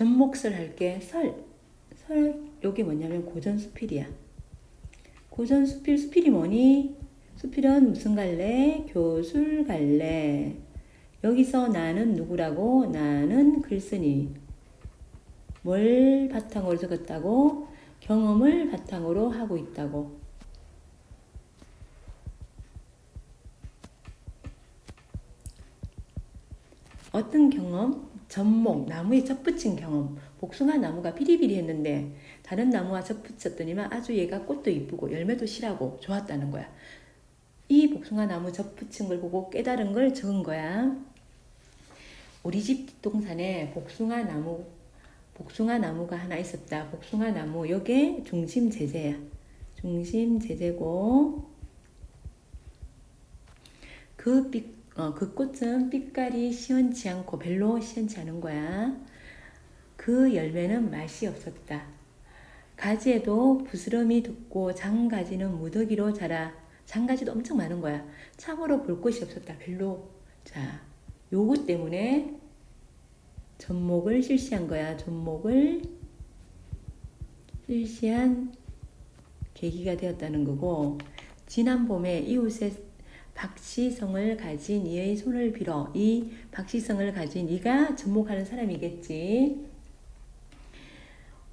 접목설 할게. 설. 설, 요게 뭐냐면 고전수필이야. 고전수필, 수필이 뭐니? 수필은 무슨 갈래? 교술 갈래. 여기서 나는 누구라고? 나는 글쓴이. 뭘 바탕으로 적었다고? 경험을 바탕으로 하고 있다고. 어떤 경험? 접목, 나무에 접붙인 경험. 복숭아 나무가 비리비리 했는데 다른 나무와 접붙였더니만 아주 얘가 꽃도 이쁘고 열매도 실하고 좋았다는 거야. 이 복숭아 나무 접붙인 걸 보고 깨달은 걸 적은 거야. 우리 집 뒷동산에 복숭아 나무 복숭아 나무가 하나 있었다. 복숭아 나무 요게 중심 제재야. 중심 제재고 그 빛, 어, 그 꽃은 빛깔이 시원치 않고 별로 시원치 않은 거야. 그 열매는 맛이 없었다. 가지에도 부스럼이 돋고 장가지는 무더기로 자라. 장가지도 엄청 많은 거야. 참으로 볼 곳이 없었다. 별로. 자, 요거 때문에 접목을 실시한 거야. 접목을 실시한 계기가 되었다는 거고, 지난 봄에 이웃의 박시성을 가진 이의 손을 빌어 이 박시성을 가진 이가 접목하는 사람이겠지.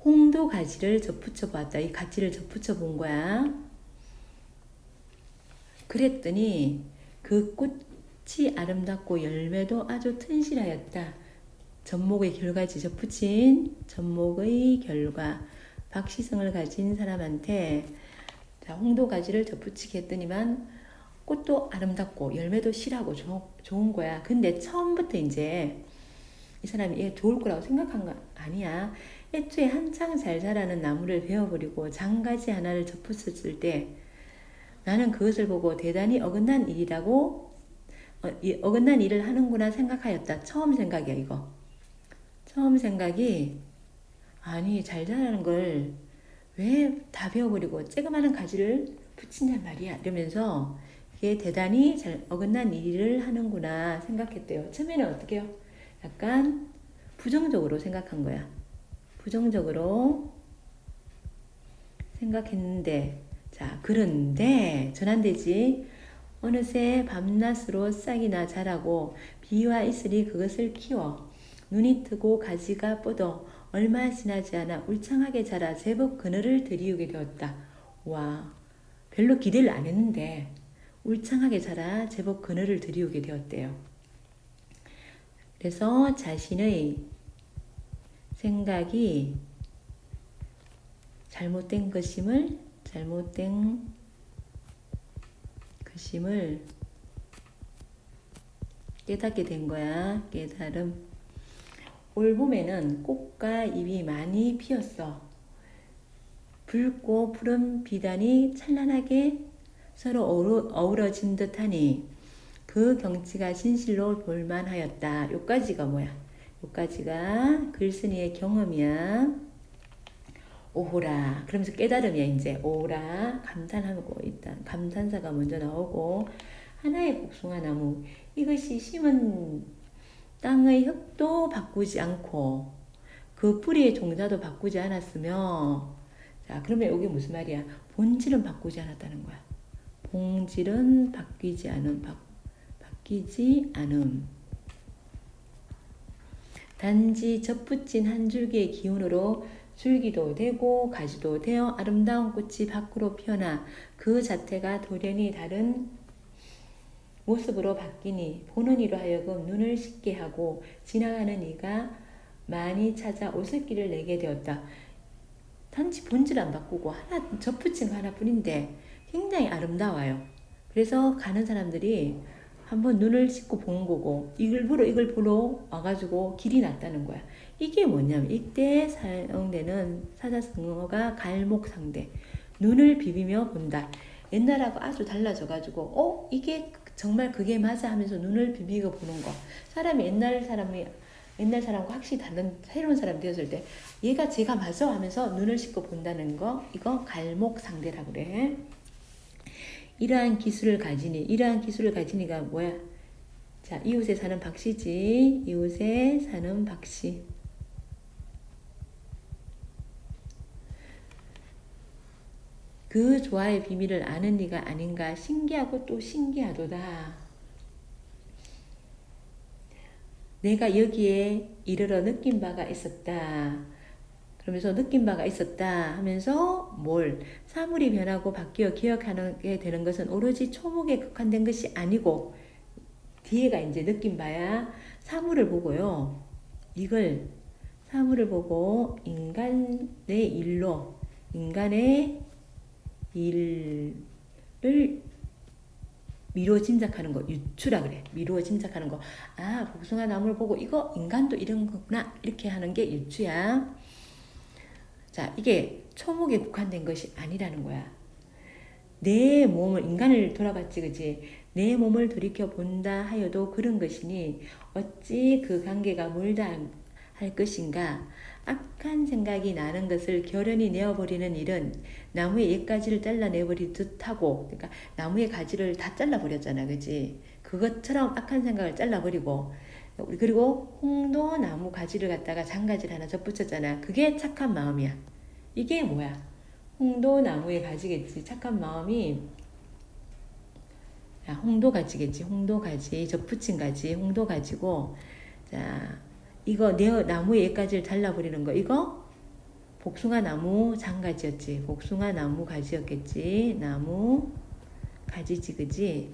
홍도 가지를 접붙여 보았다. 이 가지를 접붙여 본 거야. 그랬더니 그 꽃이 아름답고 열매도 아주 튼실하였다. 접목의 결과지 접붙인 접목의 결과 박시성을 가진 사람한테 자, 홍도 가지를 접붙이게 했더니만 꽃도 아름답고 열매도 실하고 조, 좋은 거야. 근데 처음부터 이제 이 사람이 얘 좋을 거라고 생각한 거 아니야. 애초에 한창 잘 자라는 나무를 베어버리고 장가지 하나를 접붙였을 때 나는 그것을 보고 대단히 어긋난 일이라고 어, 이, 어긋난 일을 하는구나 생각하였다. 처음 생각이야 이거. 처음 생각이 아니 잘 자라는 걸 왜 다 베어버리고 쬐그마한 가지를 붙이냔 말이야 이러면서 이게 대단히 잘 어긋난 일을 하는구나 생각했대요. 처음에는 어떻게 요 약간 부정적으로 생각한 거야. 부정적으로 생각했는데 자 그런데 전환되지 어느새 밤낮으로 싹이나 자라고 비와 이슬이 그것을 키워 눈이 뜨고 가지가 뻗어 얼마 지나지 않아 울창하게 자라 제법 그늘을 들이우게 되었다. 와 별로 기대를 안 했는데 울창하게 자라 제법 그늘을 들이우게 되었대요. 그래서 자신의 생각이 잘못된 것임을 잘못된 것임을 깨닫게 된 거야. 깨달음. 올 봄에는 꽃과 잎이 많이 피었어. 붉고 푸른 비단이 찬란하게 서로 어우러진 듯하니 그 경치가 진실로 볼만하였다. 요까지가 뭐야? 요까지가 글쓴이의 경험이야. 오호라. 그러면서 깨달음이야, 이제. 오호라. 감탄하고 일단 감탄사가 먼저 나오고 하나의 복숭아 나무. 이것이 심은 땅의 흙도 바꾸지 않고 그 뿌리의 종자도 바꾸지 않았으며 자, 그러면 여기 무슨 말이야? 본질은 바꾸지 않았다는 거야. 본질은 바뀌지 않은 바, 바뀌지 않음. 단지 접붙인 한 줄기의 기운으로 줄기도 되고 가지도 되어 아름다운 꽃이 밖으로 피어나 그 자태가 돌연히 다른 모습으로 바뀌니 보는 이로 하여금 눈을 씻게 하고 지나가는 이가 많이 찾아 오슬길을 내게 되었다. 단지 본질 안 바꾸고 하나 접붙인 거 하나뿐인데 굉장히 아름다워요. 그래서 가는 사람들이 한번 눈을 씻고 보는 거고 이걸 보러 이걸 보러 와가지고 길이 났다는 거야. 이게 뭐냐면 이때 사용되는 사자성어가 갈목상대 눈을 비비며 본다. 옛날하고 아주 달라져가지고 어 이게 정말 그게 맞아 하면서 눈을 비비고 보는 거. 사람이 옛날 사람이 옛날 사람과 확실히 다른 새로운 사람 되었을 때 얘가 제가 맞아 하면서 눈을 씻고 본다는 거 이거 갈목상대라고 그래. 이러한 기술을 가지니 이러한 기술을 가지니가 뭐야? 자 이웃에 사는 박씨지 이웃에 사는 박씨 그 조화의 비밀을 아는 네가 아닌가 신기하고 또 신기하도다. 내가 여기에 이르러 느낀 바가 있었다. 그러면서 느낀 바가 있었다 하면서 뭘 사물이 변하고 바뀌어 기억하게 되는 것은 오로지 초목에 국한된 것이 아니고 뒤에가 이제 느낀 바야 사물을 보고요. 이걸 사물을 보고 인간의 일로 인간의 일을 미루어 짐작하는 거 유추라 그래. 미루어 짐작하는 거아 복숭아 나무를 보고 이거 인간도 이런 거구나. 이렇게 하는 게 유추야 자 이게 초목에 국한된 것이 아니라는 거야. 내 몸을 인간을 돌아봤지 그지 내 몸을 돌이켜 본다 하여도 그런 것이니 어찌 그 관계가 멀다 할 것인가? 악한 생각이 나는 것을 결연히 내어버리는 일은 나무의 옛가지를 잘라내버리 듯 하고 그러니까 나무의 가지를 다 잘라버렸잖아 그지 그것처럼 악한 생각을 잘라버리고 그리고 홍도 나무 가지를 갖다가 장가지를 하나 접붙였잖아. 그게 착한 마음이야. 이게 뭐야? 홍도 나무의 가지겠지. 착한 마음이. 야, 홍도 가지겠지. 홍도 가지 접붙인 가지 홍도 가지고. 자 이거 내 나무의 얘가지를 잘라버리는 거. 이거 복숭아 나무 장가지였지. 복숭아 나무 가지였겠지. 나무 가지지 그지?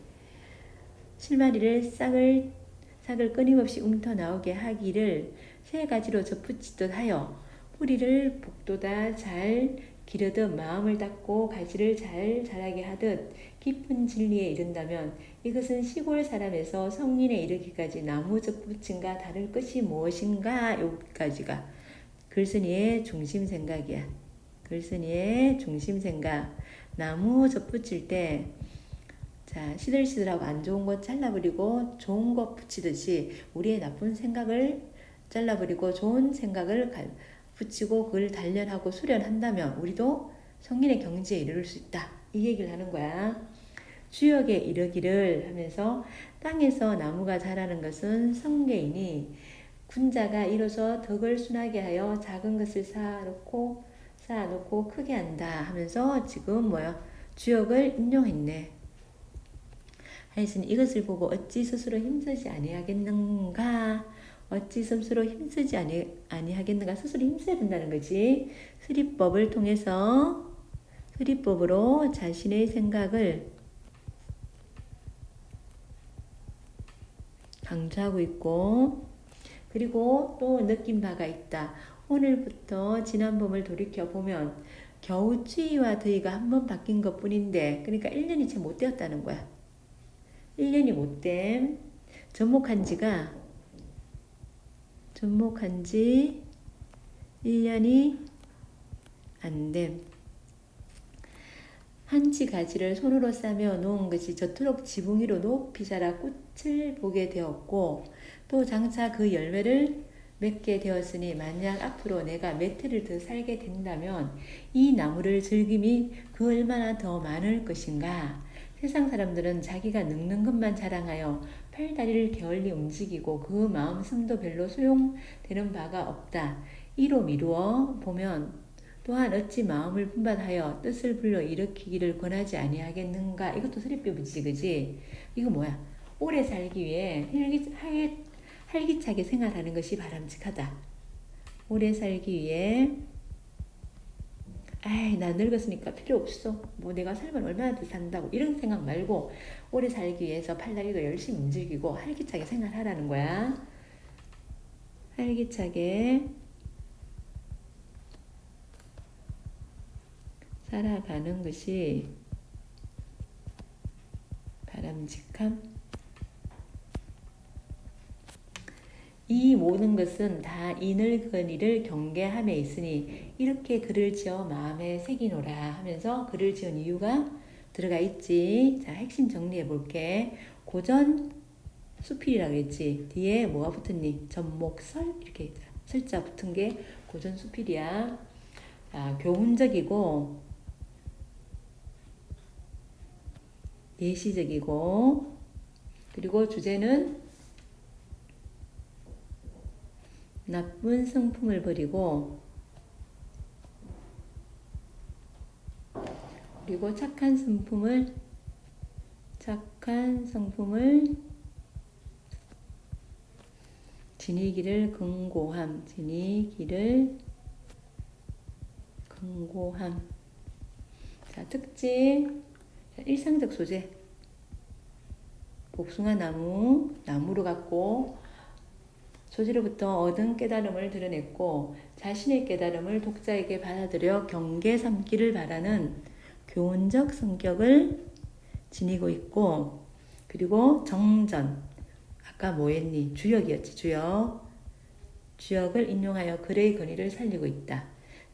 실마리를 싹을 싹을 끊임없이 움터 나오게 하기를 세 가지로 접붙이듯 하여 뿌리를 복도다 잘 기르듯 마음을 닦고 가지를 잘 자라게 하듯 깊은 진리에 이른다면 이것은 시골 사람에서 성인에 이르기까지 나무 접붙임과 다를 것이 무엇인가 여기까지가 글쓴이의 중심 생각이야. 글쓴이의 중심 생각. 나무 접붙일 때 자, 시들시들하고 안 좋은 것 잘라버리고 좋은 것 붙이듯이 우리의 나쁜 생각을 잘라버리고 좋은 생각을 붙이고 그걸 단련하고 수련한다면 우리도 성인의 경지에 이를 수 있다. 이 얘기를 하는 거야. 주역에 이르기를 하면서 땅에서 나무가 자라는 것은 성계이니 군자가 이로써 덕을 순하게 하여 작은 것을 쌓아놓고 쌓아놓고 크게 한다 하면서 지금 뭐야 주역을 인용했네. 하여튼 이것을 보고 어찌 스스로 힘쓰지 아니하겠는가 어찌 스스로 힘쓰지 아니, 아니하겠는가 스스로 힘써야 된다는 거지. 수리법을 통해서 수리법으로 자신의 생각을 강조하고 있고 그리고 또 느낀 바가 있다. 오늘부터 지난 봄을 돌이켜 보면 겨우 추위와 더위가 한 번 바뀐 것 뿐인데 그러니까 1년이 채 못 되었다는 거야. 1년이 못됨 접목한 지가 접목한 지 1년이 안 됨. 한치 가지를 손으로 싸며 놓은 것이 저토록 지붕 위로 높이 자라 꽃을 보게 되었고 또 장차 그 열매를 맺게 되었으니 만약 앞으로 내가 몇 해를 더 살게 된다면 이 나무를 즐김이 그 얼마나 더 많을 것인가. 세상 사람들은 자기가 늙는 것만 자랑하여 팔다리를 게을리 움직이고 그 마음 숨도 별로 소용되는 바가 없다. 이로 미루어 보면 또한 어찌 마음을 분반하여 뜻을 불러 일으키기를 권하지 아니하겠는가? 이것도 서리뼈 부지 그지? 이거 뭐야? 오래 살기 위해 활기, 활기차게 생활하는 것이 바람직하다. 오래 살기 위해 아이 나 늙었으니까 필요 없어. 뭐 내가 살면 얼마나 더 산다고 이런 생각 말고 오래 살기 위해서 팔다리도 열심히 움직이고 활기차게 생활하라는 거야. 활기차게 살아가는 것이 바람직함. 이 모든 것은 다 이늘거니를 경계함에 있으니 이렇게 글을 지어 마음에 새기노라 하면서 글을 지은 이유가 들어가 있지. 자, 핵심 정리해 볼게. 고전 수필이라고 했지. 뒤에 뭐가 붙었니? 전목설 이렇게 설자 붙은 게 고전 수필이야. 자, 교훈적이고 예시적이고 그리고 주제는 나쁜 성품을 버리고 그리고 착한 성품을 착한 성품을 지니기를 긍고함 지니기를 긍고함. 자 특징. 자, 일상적 소재. 복숭아 나무 나무로 갖고 소재로부터 얻은 깨달음을 드러냈고 자신의 깨달음을 독자에게 받아들여 경계 삼기를 바라는 교훈적 성격을 지니고 있고 그리고 정전 아까 뭐 했니 주역이었지 주역 주역을 인용하여 글의 권위를 살리고 있다.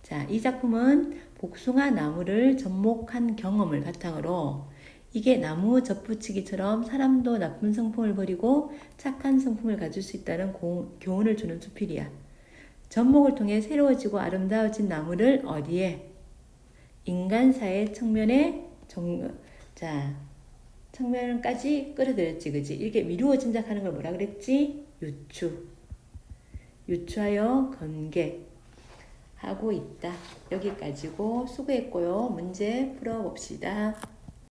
자, 이 작품은 복숭아 나무를 접목한 경험을 바탕으로 이게 나무 접붙이기처럼 사람도 나쁜 성품을 버리고 착한 성품을 가질 수 있다는 고- 교훈을 주는 수필이야. 접목을 통해 새로워지고 아름다워진 나무를 어디에? 인간사의 측면에 정, 자, 측면까지 끌어들였지, 그지? 이렇게 미루어진 작하는 걸 뭐라 그랬지? 유추. 유추하여 건개. 하고 있다. 여기까지고 수고했고요. 문제 풀어봅시다.